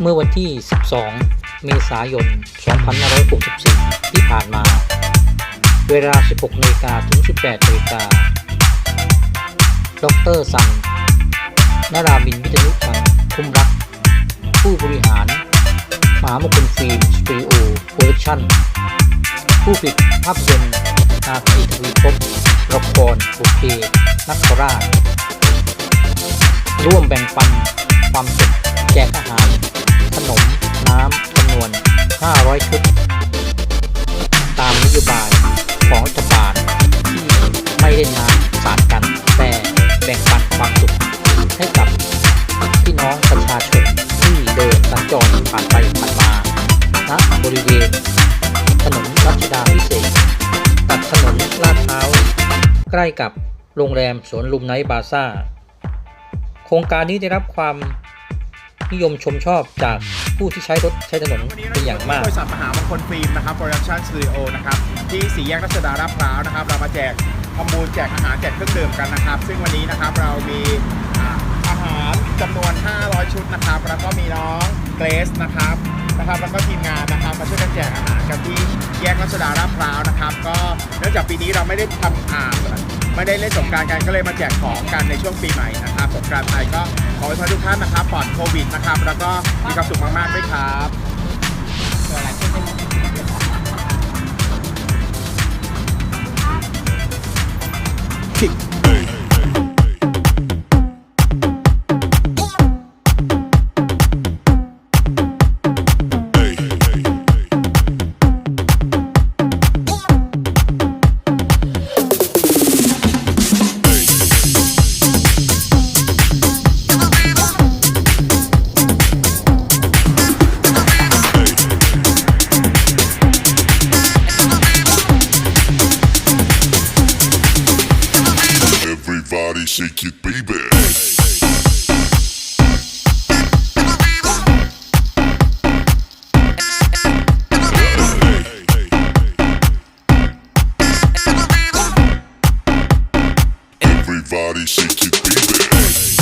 เมื่อวันที่ 12 เมษายน 2564 ที่ผ่านมา เวลา 16นาฬิกาถึง 18นาฬิกา ดรสันนารามินวิทยุพันธ์คุ้มรัก ผู้บริหารมหามงคลฟิล์มสตูดิโอโปรดักชั่น ผู้ผลิตภาพยนตร์นาคีทวีภพละครบุเพนักขราช ร่วมแบ่งปันความสุขแจกอาหาร ขนม น้ำจำนวน 500 ชุด ตามนโยบายของรัฐบาลที่ไม่เล่นน้ำสาดกัน แต่แบ่งปันความสุขให้กับพี่น้องประชาชนที่เดินสัญจรผ่านไปผ่านมาณบริเวณถนนรัชดาพิเศษตัดถนนลาดพร้าว ใกล้กับโรงแรมสวนลุมไนท์บาซ่า โครงการนี้ได้รับความ นิยมชมชอบจากผู้ที่ใช้รถใช้ถนนเป็นอย่างมากบริษัทมหามงคลฟิล์มนะครับโปรดักชั่นสตูดิโอนะครับที่สี่แยกรัชดาลาดพร้าวนะครับ เรามาแจกทำบูญแจกอาหารแจกเครื่องดื่มกันนะครับ ซึ่งวันนี้นะครับเรามีอาอาหารจำนวน 500 ชุดนะครับ แล้วก็มีน้องเกรซนะครับนะครับแล้วก็ทีมงานนะครับมาช่วยกันแจกอาหารกันที่แยกรัชดาลาดพร้าวนะครับ ก็เนื่องจากปีนี้เราไม่ได้ทำอ่า ไม่ได้เล่นสงกรารกันก็เลยมาแจกของกันในช่วงปีใหม่นะครับสงกรารไทยก็ขอให้ทุกท่านนะครับปลอดโควิดนะครับ แล้วก็มีความสุขมากๆด้วยครับ Everybody shake it, baby. Everybody shake it, baby.